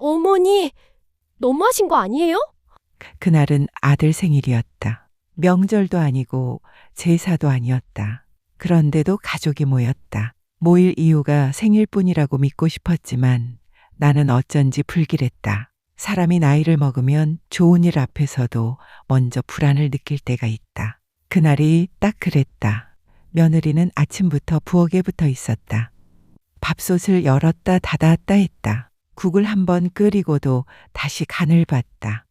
어머니, 너무하신 거 아니에요? 그날은 아들 생일이었다. 명절도 아니고 제사도 아니었다. 그런데도 가족이 모였다. 모일 이유가 생일뿐이라고 믿고 싶었지만 나는 어쩐지 불길했다. 사람이 나이를 먹으면 좋은 일 앞에서도 먼저 불안을 느낄 때가 있다. 그날이 딱 그랬다. 며느리는 아침부터 부엌에 붙어 있었다. 밥솥을 열었다 닫았다 했다. 국을 한번 끓이고도 다시 간을 봤다.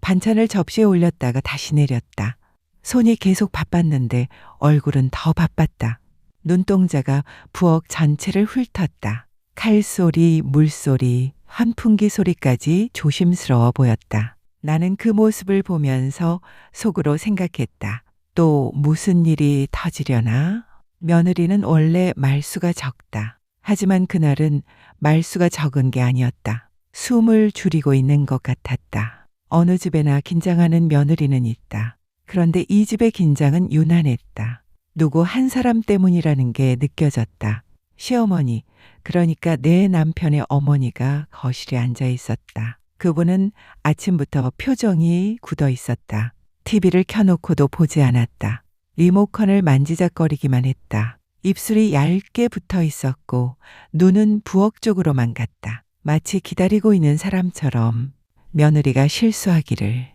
반찬을 접시에 올렸다가 다시 내렸다. 손이 계속 바빴는데 얼굴은 더 바빴다. 눈동자가 부엌 전체를 훑었다. 칼소리, 물소리, 환풍기 소리까지 조심스러워 보였다. 나는 그 모습을 보면서 속으로 생각했다. 또 무슨 일이 터지려나? 며느리는 원래 말수가 적다. 하지만 그날은 말수가 적은 게 아니었다. 숨을 줄이고 있는 것 같았다. 어느 집에나 긴장하는 며느리는 있다. 그런데 이 집의 긴장은 유난했다. 누구 한 사람 때문이라는 게 느껴졌다. 시어머니, 그러니까 내 남편의 어머니가 거실에 앉아 있었다. 그분은 아침부터 표정이 굳어 있었다. TV를 켜놓고도 보지 않았다. 리모컨을 만지작거리기만 했다. 입술이 얇게 붙어 있었고 눈은 부엌 쪽으로만 갔다. 마치 기다리고 있는 사람처럼 며느리가 실수하기를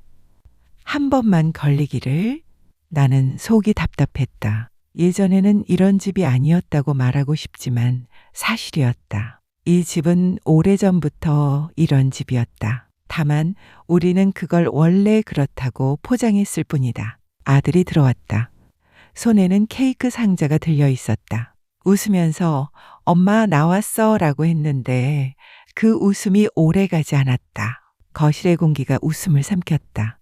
한 번만 걸리기를 나는 속이 답답했다. 예전에는 이런 집이 아니었다고 말하고 싶지만 사실이었다. 이 집은 오래전부터 이런 집이었다. 다만 우리는 그걸 원래 그렇다고 포장했을 뿐이다. 아들이 들어왔다. 손에는 케이크 상자가 들려 있었다. 웃으면서 엄마 나왔어 라고 했는데 그 웃음이 오래 가지 않았다. 거실의 공기가 웃음을 삼켰다.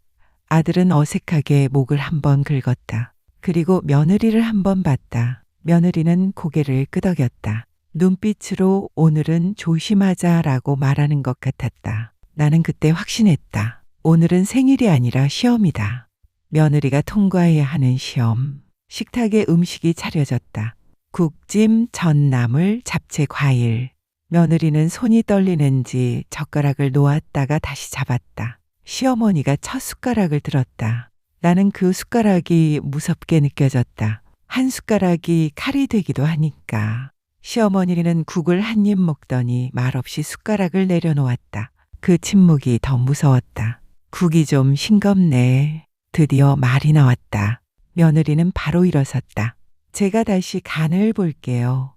아들은 어색하게 목을 한번 긁었다. 그리고 며느리를 한번 봤다. 며느리는 고개를 끄덕였다. 눈빛으로 오늘은 조심하자 라고 말하는 것 같았다. 나는 그때 확신했다. 오늘은 생일이 아니라 시험이다. 며느리가 통과해야 하는 시험. 식탁에 음식이 차려졌다. 국찜, 전나물, 잡채, 과일. 며느리는 손이 떨리는지 젓가락을 놓았다가 다시 잡았다. 시어머니가 첫 숟가락을 들었다. 나는 그 숟가락이 무섭게 느껴졌다. 한 숟가락이 칼이 되기도 하니까. 시어머니는 국을 한 입 먹더니 말없이 숟가락을 내려놓았다. 그 침묵이 더 무서웠다. 국이 좀 싱겁네. 드디어 말이 나왔다. 며느리는 바로 일어섰다. 제가 다시 간을 볼게요.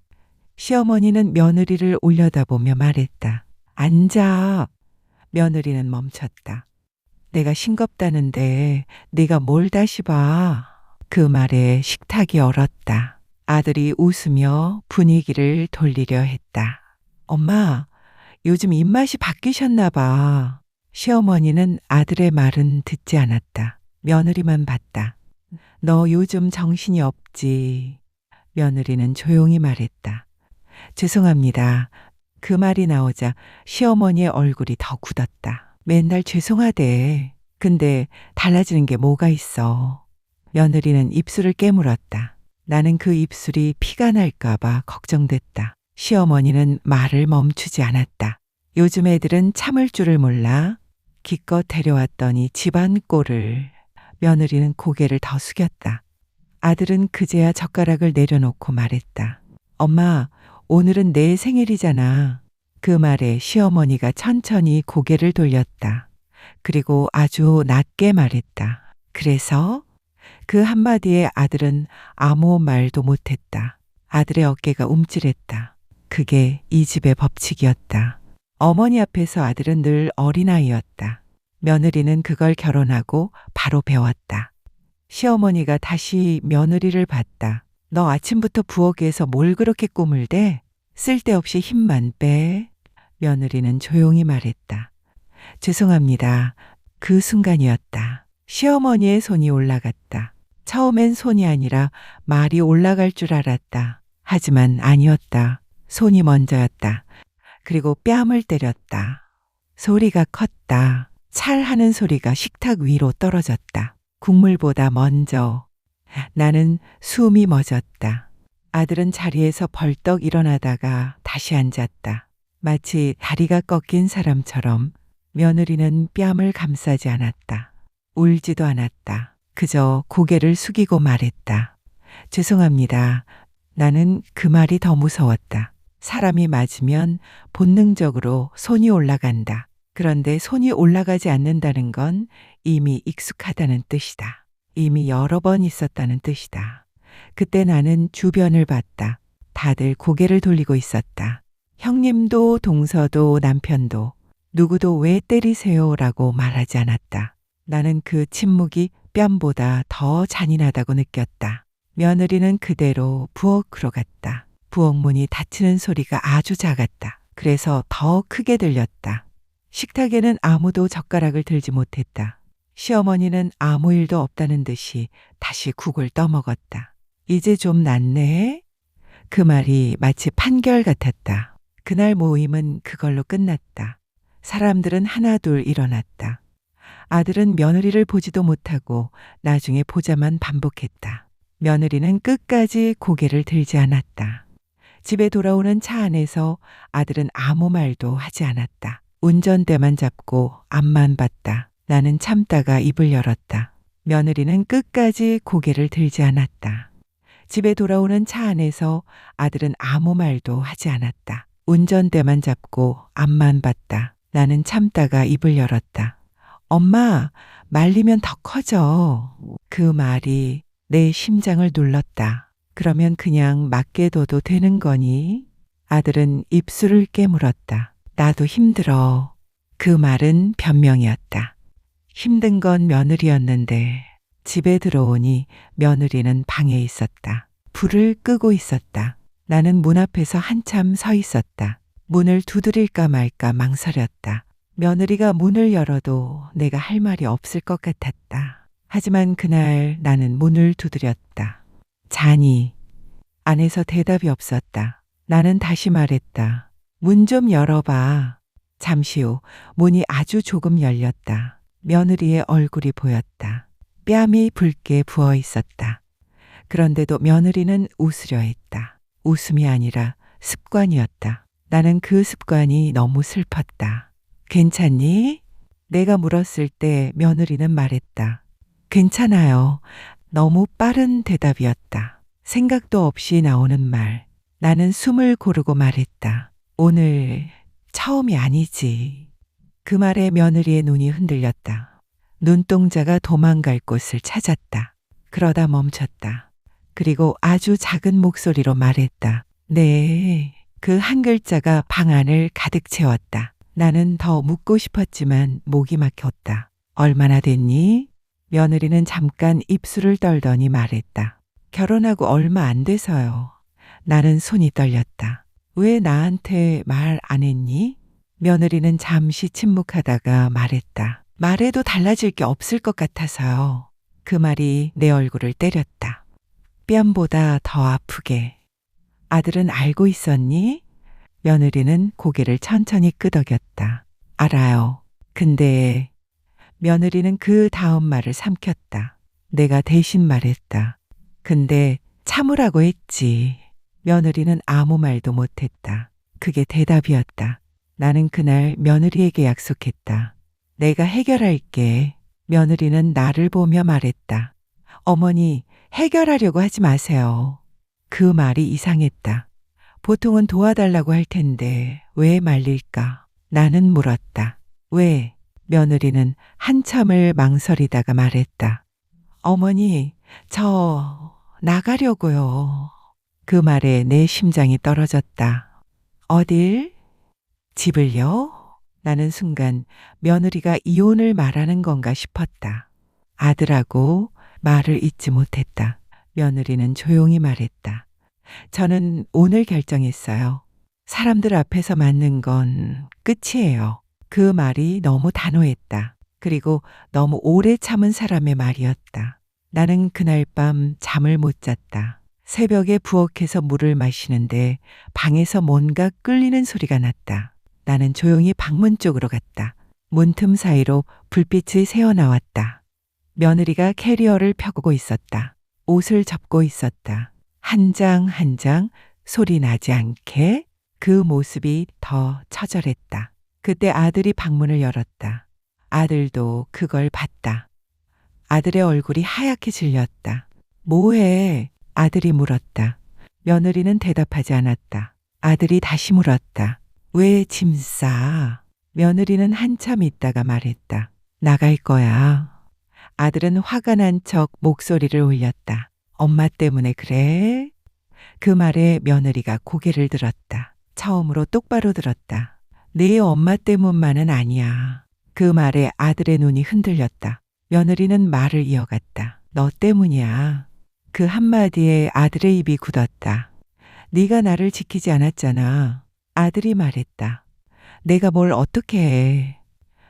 시어머니는 며느리를 올려다보며 말했다. 앉아. 며느리는 멈췄다. 내가 싱겁다는데 네가 뭘 다시 봐. 그 말에 식탁이 얼었다. 아들이 웃으며 분위기를 돌리려 했다. 엄마, 요즘 입맛이 바뀌셨나 봐. 시어머니는 아들의 말은 듣지 않았다. 며느리만 봤다. 너 요즘 정신이 없지. 며느리는 조용히 말했다. 죄송합니다. 그 말이 나오자 시어머니의 얼굴이 더 굳었다. 맨날 죄송하대. 근데 달라지는 게 뭐가 있어. 며느리는 입술을 깨물었다. 나는 그 입술이 피가 날까봐 걱정됐다. 시어머니는 말을 멈추지 않았다. 요즘 애들은 참을 줄을 몰라. 기껏 데려왔더니 집안 꼴을. 며느리는 고개를 더 숙였다. 아들은 그제야 젓가락을 내려놓고 말했다. 엄마, 오늘은 내 생일이잖아. 그 말에 시어머니가 천천히 고개를 돌렸다. 그리고 아주 낮게 말했다. 그래서 그 한마디에 아들은 아무 말도 못했다. 아들의 어깨가 움찔했다. 그게 이 집의 법칙이었다. 어머니 앞에서 아들은 늘 어린아이였다. 며느리는 그걸 결혼하고 바로 배웠다. 시어머니가 다시 며느리를 봤다. 너 아침부터 부엌에서 뭘 그렇게 꿈을 대? 쓸데없이 힘만 빼. 며느리는 조용히 말했다. 죄송합니다. 그 순간이었다. 시어머니의 손이 올라갔다. 처음엔 손이 아니라 말이 올라갈 줄 알았다. 하지만 아니었다. 손이 먼저였다. 그리고 뺨을 때렸다. 소리가 컸다. 찰 하는 소리가 식탁 위로 떨어졌다. 국물보다 먼저. 나는 숨이 멎었다. 아들은 자리에서 벌떡 일어나다가 다시 앉았다. 마치 다리가 꺾인 사람처럼 며느리는 뺨을 감싸지 않았다. 울지도 않았다. 그저 고개를 숙이고 말했다. 죄송합니다. 나는 그 말이 더 무서웠다. 사람이 맞으면 본능적으로 손이 올라간다. 그런데 손이 올라가지 않는다는 건 이미 익숙하다는 뜻이다. 이미 여러 번 있었다는 뜻이다. 그때 나는 주변을 봤다. 다들 고개를 돌리고 있었다. 형님도 동서도 남편도 누구도 왜 때리세요 라고 말하지 않았다. 나는 그 침묵이 뺨보다 더 잔인하다고 느꼈다. 며느리는 그대로 부엌으로 갔다. 부엌 문이 닫히는 소리가 아주 작았다. 그래서 더 크게 들렸다. 식탁에는 아무도 젓가락을 들지 못했다. 시어머니는 아무 일도 없다는 듯이 다시 국을 떠먹었다. 이제 좀 낫네? 그 말이 마치 판결 같았다. 그날 모임은 그걸로 끝났다. 사람들은 하나둘 일어났다. 아들은 며느리를 보지도 못하고 나중에 보자만 반복했다. 며느리는 끝까지 고개를 들지 않았다. 집에 돌아오는 차 안에서 아들은 아무 말도 하지 않았다. 운전대만 잡고 앞만 봤다. 나는 참다가 입을 열었다. 며느리는 끝까지 고개를 들지 않았다. 집에 돌아오는 차 안에서 아들은 아무 말도 하지 않았다. 운전대만 잡고 앞만 봤다. 나는 참다가 입을 열었다. 엄마, 말리면 더 커져. 그 말이 내 심장을 눌렀다. 그러면 그냥 맡겨둬도 되는 거니? 아들은 입술을 깨물었다. 나도 힘들어. 그 말은 변명이었다. 힘든 건 며느리였는데 집에 들어오니 며느리는 방에 있었다. 불을 끄고 있었다. 나는 문 앞에서 한참 서 있었다. 문을 두드릴까 말까 망설였다. 며느리가 문을 열어도 내가 할 말이 없을 것 같았다. 하지만 그날 나는 문을 두드렸다. 자니. 안에서 대답이 없었다. 나는 다시 말했다. 문 좀 열어봐. 잠시 후 문이 아주 조금 열렸다. 며느리의 얼굴이 보였다. 뺨이 붉게 부어 있었다. 그런데도 며느리는 웃으려 했다. 웃음이 아니라 습관이었다. 나는 그 습관이 너무 슬펐다. 괜찮니? 내가 물었을 때 며느리는 말했다. 괜찮아요. 너무 빠른 대답이었다. 생각도 없이 나오는 말. 나는 숨을 고르고 말했다. 오늘 처음이 아니지. 그 말에 며느리의 눈이 흔들렸다. 눈동자가 도망갈 곳을 찾았다. 그러다 멈췄다. 그리고 아주 작은 목소리로 말했다. 네. 그 한 글자가 방 안을 가득 채웠다. 나는 더 묻고 싶었지만 목이 막혔다. 얼마나 됐니? 며느리는 잠깐 입술을 떨더니 말했다. 결혼하고 얼마 안 돼서요. 나는 손이 떨렸다. 왜 나한테 말 안 했니? 며느리는 잠시 침묵하다가 말했다. 말해도 달라질 게 없을 것 같아서요. 그 말이 내 얼굴을 때렸다. 뺨보다 더 아프게. 아들은 알고 있었니? 며느리는 고개를 천천히 끄덕였다. 알아요. 근데 며느리는 그 다음 말을 삼켰다. 내가 대신 말했다. 근데 참으라고 했지. 며느리는 아무 말도 못했다. 그게 대답이었다. 나는 그날 며느리에게 약속했다. 내가 해결할게. 며느리는 나를 보며 말했다. 어머니, 해결하려고 하지 마세요. 그 말이 이상했다. 보통은 도와달라고 할 텐데 왜 말릴까? 나는 물었다. 왜? 며느리는 한참을 망설이다가 말했다. 어머니, 저 나가려고요. 그 말에 내 심장이 떨어졌다. 어딜? 집을요? 나는 순간 며느리가 이혼을 말하는 건가 싶었다. 아들하고 말을 잇지 못했다. 며느리는 조용히 말했다. 저는 오늘 결정했어요. 사람들 앞에서 맞는 건 끝이에요. 그 말이 너무 단호했다. 그리고 너무 오래 참은 사람의 말이었다. 나는 그날 밤 잠을 못 잤다. 새벽에 부엌에서 물을 마시는데 방에서 뭔가 끌리는 소리가 났다. 나는 조용히 방문 쪽으로 갔다. 문틈 사이로 불빛이 새어나왔다. 며느리가 캐리어를 펴고 있었다. 옷을 접고 있었다. 한 장 한 장 소리 나지 않게 그 모습이 더 처절했다. 그때 아들이 방문을 열었다. 아들도 그걸 봤다. 아들의 얼굴이 하얗게 질렸다. 뭐해? 아들이 물었다. 며느리는 대답하지 않았다. 아들이 다시 물었다. 왜 짐 싸? 며느리는 한참 있다가 말했다. 나갈 거야. 아들은 화가 난 척 목소리를 올렸다. 엄마 때문에 그래? 그 말에 며느리가 고개를 들었다. 처음으로 똑바로 들었다. 네 엄마 때문만은 아니야. 그 말에 아들의 눈이 흔들렸다. 며느리는 말을 이어갔다. 너 때문이야. 그 한마디에 아들의 입이 굳었다. 네가 나를 지키지 않았잖아. 아들이 말했다. 내가 뭘 어떻게 해.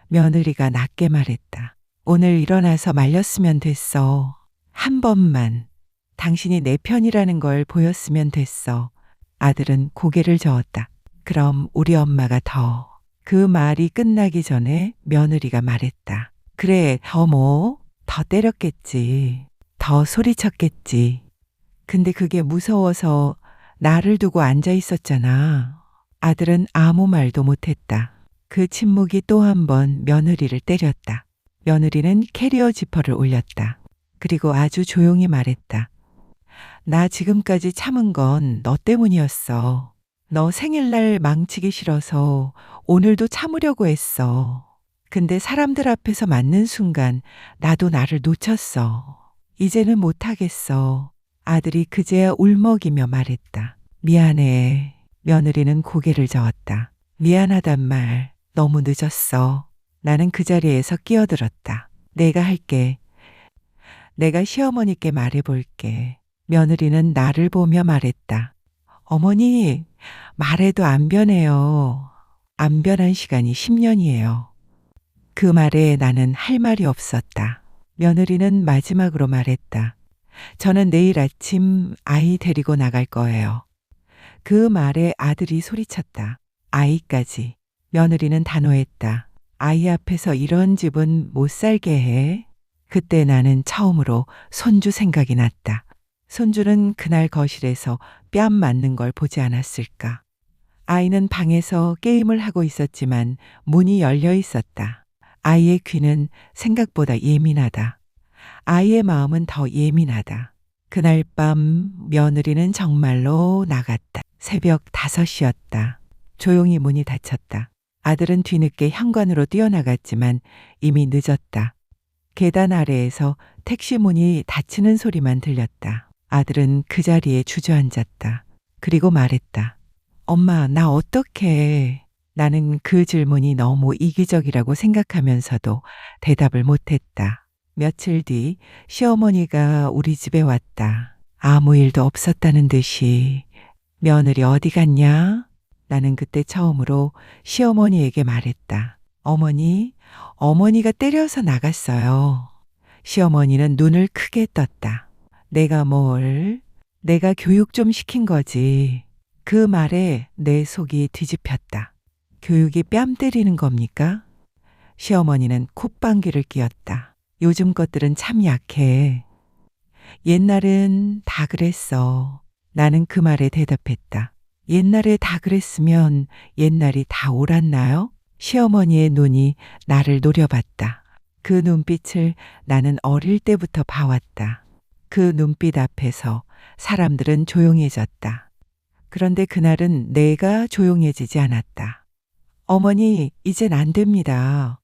며느리가 낮게 말했다. 오늘 일어나서 말렸으면 됐어. 한 번만. 당신이 내 편이라는 걸 보였으면 됐어. 아들은 고개를 저었다. 그럼 우리 엄마가 더. 그 말이 끝나기 전에 며느리가 말했다. 그래, 더 뭐? 더 때렸겠지. 더 소리쳤겠지. 근데 그게 무서워서 나를 두고 앉아 있었잖아. 아들은 아무 말도 못했다. 그 침묵이 또 한 번 며느리를 때렸다. 며느리는 캐리어 지퍼를 올렸다. 그리고 아주 조용히 말했다. 나 지금까지 참은 건 너 때문이었어. 너 생일날 망치기 싫어서 오늘도 참으려고 했어. 근데 사람들 앞에서 맞는 순간 나도 나를 놓쳤어. 이제는 못하겠어. 아들이 그제야 울먹이며 말했다. 미안해. 며느리는 고개를 저었다. 미안하단 말 너무 늦었어. 나는 그 자리에서 끼어들었다. 내가 할게. 내가 시어머니께 말해볼게. 며느리는 나를 보며 말했다. 어머니, 말해도 안 변해요. 안 변한 시간이 10년이에요. 그 말에 나는 할 말이 없었다. 며느리는 마지막으로 말했다. 저는 내일 아침 아이 데리고 나갈 거예요. 그 말에 아들이 소리쳤다. 아이까지. 며느리는 단호했다. 아이 앞에서 이런 집은 못 살게 해. 그때 나는 처음으로 손주 생각이 났다. 손주는 그날 거실에서 뺨 맞는 걸 보지 않았을까. 아이는 방에서 게임을 하고 있었지만 문이 열려 있었다. 아이의 귀는 생각보다 예민하다. 아이의 마음은 더 예민하다. 그날 밤 며느리는 정말로 나갔다. 새벽 5시였다. 조용히 문이 닫혔다. 아들은 뒤늦게 현관으로 뛰어나갔지만 이미 늦었다. 계단 아래에서 택시 문이 닫히는 소리만 들렸다. 아들은 그 자리에 주저앉았다. 그리고 말했다. 엄마, 나 어떡해. 나는 그 질문이 너무 이기적이라고 생각하면서도 대답을 못했다. 며칠 뒤 시어머니가 우리 집에 왔다. 아무 일도 없었다는 듯이 며느리 어디 갔냐? 나는 그때 처음으로 시어머니에게 말했다. 어머니, 어머니가 때려서 나갔어요. 시어머니는 눈을 크게 떴다. 내가 뭘? 내가 교육 좀 시킨 거지. 그 말에 내 속이 뒤집혔다. 교육이 뺨 때리는 겁니까? 시어머니는 콧방귀를 뀌었다. 요즘 것들은 참 약해. 옛날은 다 그랬어. 나는 그 말에 대답했다. 옛날에 다 그랬으면 옛날이 다 옳았나요? 시어머니의 눈이 나를 노려봤다. 그 눈빛을 나는 어릴 때부터 봐왔다. 그 눈빛 앞에서 사람들은 조용해졌다. 그런데 그날은 내가 조용해지지 않았다. 어머니, 이젠 안 됩니다.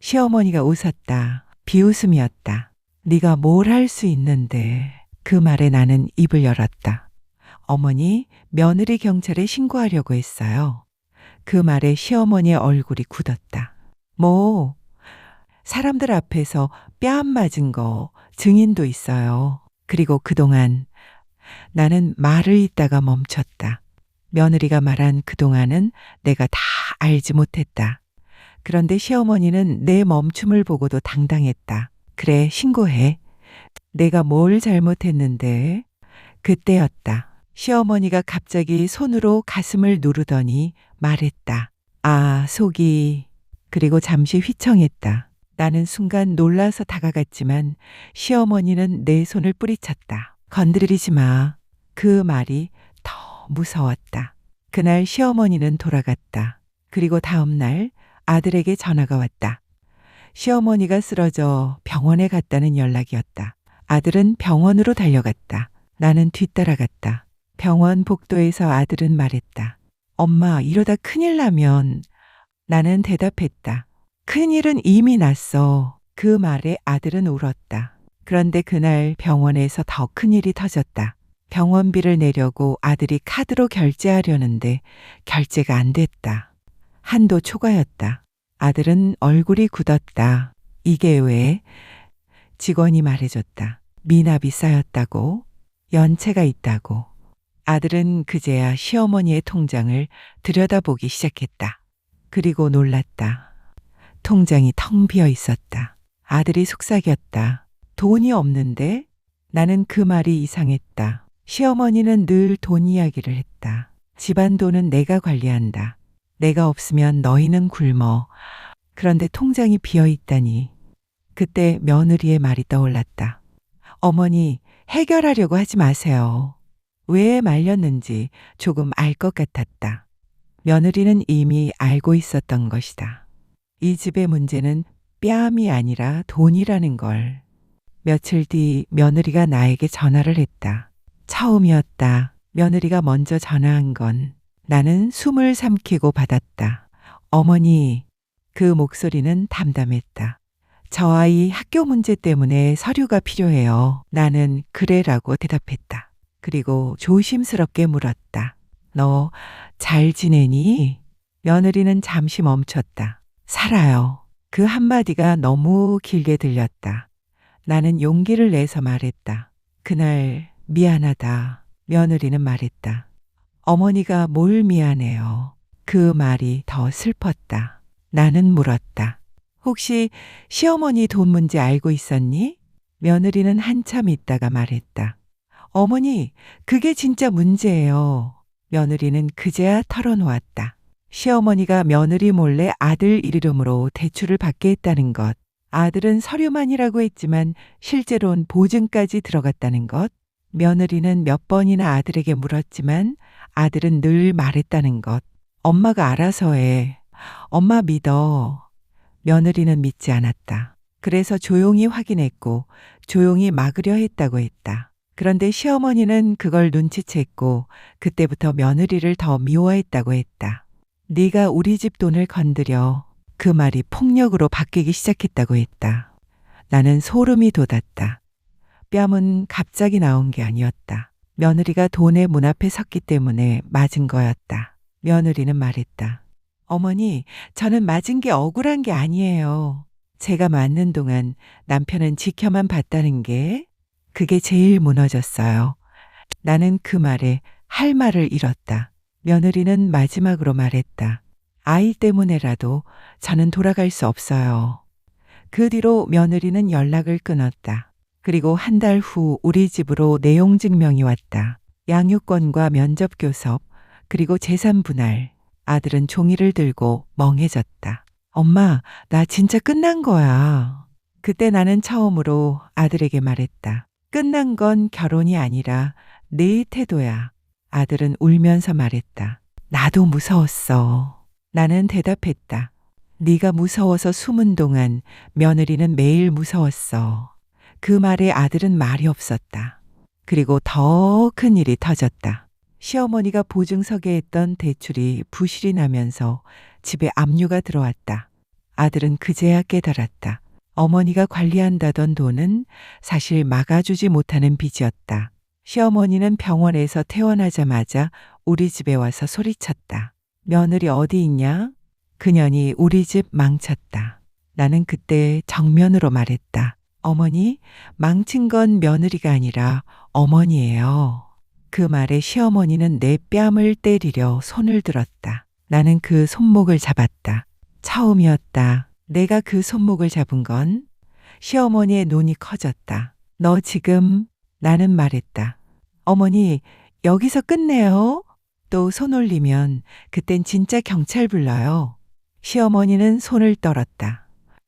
시어머니가 웃었다. 비웃음이었다. 네가 뭘 할 수 있는데. 그 말에 나는 입을 열었다. 어머니, 며느리 경찰에 신고하려고 했어요. 그 말에 시어머니의 얼굴이 굳었다. 뭐, 사람들 앞에서 뺨 맞은 거 증인도 있어요. 그리고 그동안 나는 말을 잇다가 멈췄다. 며느리가 말한 그동안은 내가 다 알지 못했다. 그런데 시어머니는 내 멈춤을 보고도 당당했다. 그래, 신고해. 내가 뭘 잘못했는데? 그때였다. 시어머니가 갑자기 손으로 가슴을 누르더니 말했다. 아, 속이. 그리고 잠시 휘청했다. 나는 순간 놀라서 다가갔지만 시어머니는 내 손을 뿌리쳤다. 건드리지 마. 그 말이 더 무서웠다. 그날 시어머니는 돌아갔다. 그리고 다음 날 아들에게 전화가 왔다. 시어머니가 쓰러져 병원에 갔다는 연락이었다. 아들은 병원으로 달려갔다. 나는 뒤따라갔다. 병원 복도에서 아들은 말했다. 엄마, 이러다 큰일 나면 나는 대답했다. 큰일은 이미 났어. 그 말에 아들은 울었다. 그런데 그날 병원에서 더 큰일이 터졌다. 병원비를 내려고 아들이 카드로 결제하려는데 결제가 안 됐다. 한도 초과였다. 아들은 얼굴이 굳었다. 이게 왜? 직원이 말해줬다. 미납이 쌓였다고, 연체가 있다고. 아들은 그제야 시어머니의 통장을 들여다보기 시작했다. 그리고 놀랐다. 통장이 텅 비어 있었다. 아들이 속삭였다. 돈이 없는데? 나는 그 말이 이상했다. 시어머니는 늘 돈 이야기를 했다. 집안 돈은 내가 관리한다. 내가 없으면 너희는 굶어. 그런데 통장이 비어 있다니. 그때 며느리의 말이 떠올랐다. 어머니, 해결하려고 하지 마세요. 왜 말렸는지 조금 알 것 같았다. 며느리는 이미 알고 있었던 것이다. 이 집의 문제는 뺨이 아니라 돈이라는 걸. 며칠 뒤 며느리가 나에게 전화를 했다. 처음이었다. 며느리가 먼저 전화한 건 나는 숨을 삼키고 받았다. 어머니, 그 목소리는 담담했다. 저 아이 학교 문제 때문에 서류가 필요해요. 나는 그래라고 대답했다. 그리고 조심스럽게 물었다. 너 잘 지내니? 며느리는 잠시 멈췄다. 살아요. 그 한마디가 너무 길게 들렸다. 나는 용기를 내서 말했다. 그날 미안하다. 며느리는 말했다. 어머니가 뭘 미안해요. 그 말이 더 슬펐다. 나는 물었다. 혹시 시어머니 돈 문제 알고 있었니? 며느리는 한참 있다가 말했다. 어머니, 그게 진짜 문제예요. 며느리는 그제야 털어놓았다. 시어머니가 며느리 몰래 아들 이름으로 대출을 받게 했다는 것. 아들은 서류만이라고 했지만 실제로는 보증까지 들어갔다는 것. 며느리는 몇 번이나 아들에게 물었지만 아들은 늘 말했다는 것. 엄마가 알아서 해. 엄마 믿어. 며느리는 믿지 않았다. 그래서 조용히 확인했고 조용히 막으려 했다고 했다. 그런데 시어머니는 그걸 눈치챘고 그때부터 며느리를 더 미워했다고 했다. 네가 우리 집 돈을 건드려 그 말이 폭력으로 바뀌기 시작했다고 했다. 나는 소름이 돋았다. 뺨은 갑자기 나온 게 아니었다. 며느리가 돈의 문 앞에 섰기 때문에 맞은 거였다. 며느리는 말했다. 어머니, 저는 맞은 게 억울한 게 아니에요. 제가 맞는 동안 남편은 지켜만 봤다는 게 그게 제일 무너졌어요. 나는 그 말에 할 말을 잃었다. 며느리는 마지막으로 말했다. 아이 때문에라도 저는 돌아갈 수 없어요. 그 뒤로 며느리는 연락을 끊었다. 그리고 한 달 후 우리 집으로 내용 증명이 왔다. 양육권과 면접 교섭, 그리고 재산 분할. 아들은 종이를 들고 멍해졌다. 엄마, 나 진짜 끝난 거야. 그때 나는 처음으로 아들에게 말했다. 끝난 건 결혼이 아니라 내 태도야. 아들은 울면서 말했다. 나도 무서웠어. 나는 대답했다. 네가 무서워서 숨은 동안 며느리는 매일 무서웠어. 그 말에 아들은 말이 없었다. 그리고 더 큰 일이 터졌다. 시어머니가 보증서게 했던 대출이 부실이 나면서 집에 압류가 들어왔다. 아들은 그제야 깨달았다. 어머니가 관리한다던 돈은 사실 막아주지 못하는 빚이었다. 시어머니는 병원에서 퇴원하자마자 우리 집에 와서 소리쳤다. 며느리 어디 있냐? 그년이 우리 집 망쳤다. 나는 그때 정면으로 말했다. 어머니, 망친 건 며느리가 아니라 어머니예요. 그 말에 시어머니는 내 뺨을 때리려 손을 들었다. 나는 그 손목을 잡았다. 처음이었다. 내가 그 손목을 잡은 건 시어머니의 눈이 커졌다. 너 지금 나는 말했다. 어머니, 여기서 끝내요. 또 손 올리면 그땐 진짜 경찰 불러요. 시어머니는 손을 떨었다.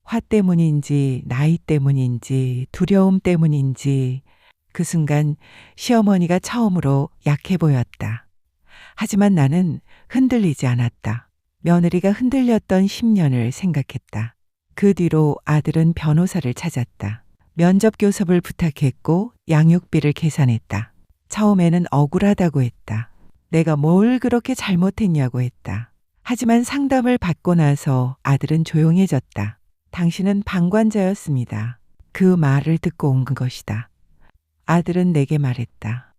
화 때문인지 나이 때문인지 두려움 때문인지 그 순간 시어머니가 처음으로 약해 보였다. 하지만 나는 흔들리지 않았다. 며느리가 흔들렸던 10년을 생각했다. 그 뒤로 아들은 변호사를 찾았다. 면접 교섭을 부탁했고 양육비를 계산했다. 처음에는 억울하다고 했다. 내가 뭘 그렇게 잘못했냐고 했다. 하지만 상담을 받고 나서 아들은 조용해졌다. 당신은 방관자였습니다. 그 말을 듣고 온 것이다. 아들은 내게 말했다.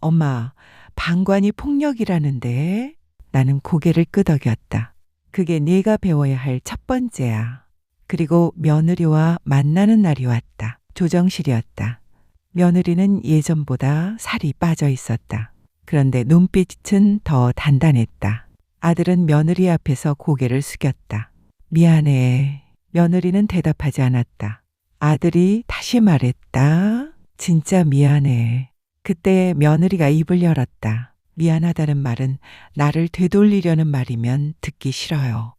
엄마, 방관이 폭력이라는데 나는 고개를 끄덕였다. 그게 네가 배워야 할 첫 번째야. 그리고 며느리와 만나는 날이 왔다. 조정실이었다. 며느리는 예전보다 살이 빠져 있었다. 그런데 눈빛은 더 단단했다. 아들은 며느리 앞에서 고개를 숙였다. 미안해. 며느리는 대답하지 않았다. 아들이 다시 말했다. 진짜 미안해. 그때 며느리가 입을 열었다. 미안하다는 말은 나를 되돌리려는 말이면 듣기 싫어요.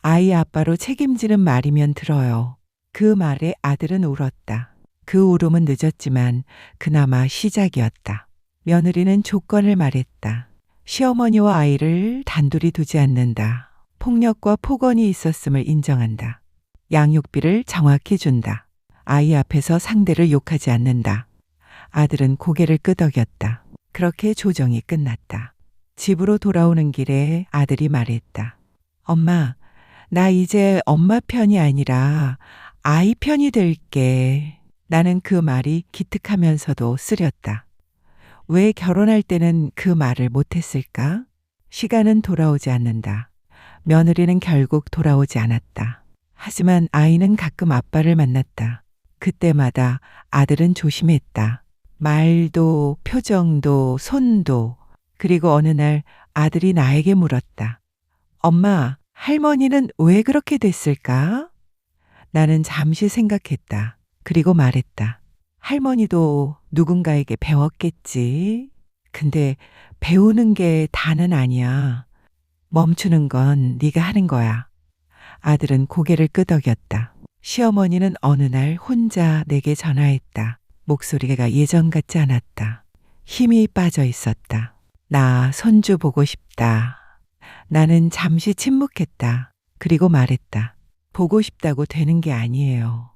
아이 아빠로 책임지는 말이면 들어요. 그 말에 아들은 울었다. 그 울음은 늦었지만 그나마 시작이었다. 며느리는 조건을 말했다. 시어머니와 아이를 단둘이 두지 않는다. 폭력과 폭언이 있었음을 인정한다. 양육비를 정확히 준다. 아이 앞에서 상대를 욕하지 않는다. 아들은 고개를 끄덕였다. 그렇게 조정이 끝났다. 집으로 돌아오는 길에 아들이 말했다. 엄마, 나 이제 엄마 편이 아니라 아이 편이 될게. 나는 그 말이 기특하면서도 쓰렸다. 왜 결혼할 때는 그 말을 못했을까? 시간은 돌아오지 않는다. 며느리는 결국 돌아오지 않았다. 하지만 아이는 가끔 아빠를 만났다. 그때마다 아들은 조심했다. 말도, 표정도, 손도. 그리고 어느 날 아들이 나에게 물었다. 엄마, 할머니는 왜 그렇게 됐을까? 나는 잠시 생각했다. 그리고 말했다. 할머니도 누군가에게 배웠겠지. 근데 배우는 게 다는 아니야. 멈추는 건 네가 하는 거야. 아들은 고개를 끄덕였다. 시어머니는 어느 날 혼자 내게 전화했다. 목소리가 예전 같지 않았다. 힘이 빠져 있었다. 나 손주 보고 싶다. 나는 잠시 침묵했다. 그리고 말했다. 보고 싶다고 되는 게 아니에요.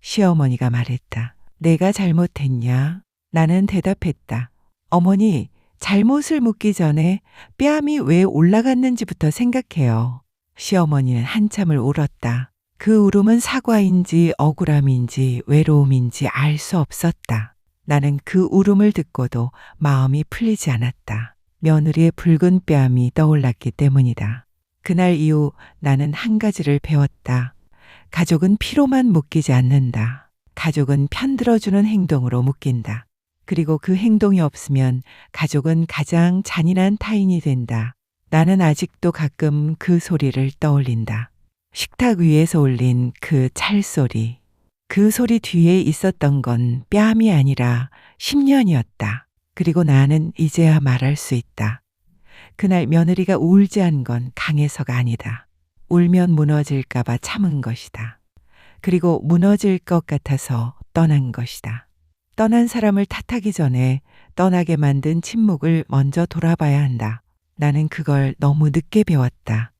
시어머니가 말했다. 내가 잘못했냐? 나는 대답했다. 어머니, 잘못을 묻기 전에 뺨이 왜 올라갔는지부터 생각해요. 시어머니는 한참을 울었다. 그 울음은 사과인지 억울함인지 외로움인지 알 수 없었다. 나는 그 울음을 듣고도 마음이 풀리지 않았다. 며느리의 붉은 뺨이 떠올랐기 때문이다. 그날 이후 나는 한 가지를 배웠다. 가족은 피로만 묶이지 않는다. 가족은 편들어주는 행동으로 묶인다. 그리고 그 행동이 없으면 가족은 가장 잔인한 타인이 된다. 나는 아직도 가끔 그 소리를 떠올린다. 식탁 위에서 울린 그 찰소리. 그 소리 뒤에 있었던 건 뺨이 아니라 10년이었다. 그리고 나는 이제야 말할 수 있다. 그날 며느리가 울지 않은 건 강해서가 아니다. 울면 무너질까봐 참은 것이다. 그리고 무너질 것 같아서 떠난 것이다. 떠난 사람을 탓하기 전에 떠나게 만든 침묵을 먼저 돌아봐야 한다. 나는 그걸 너무 늦게 배웠다.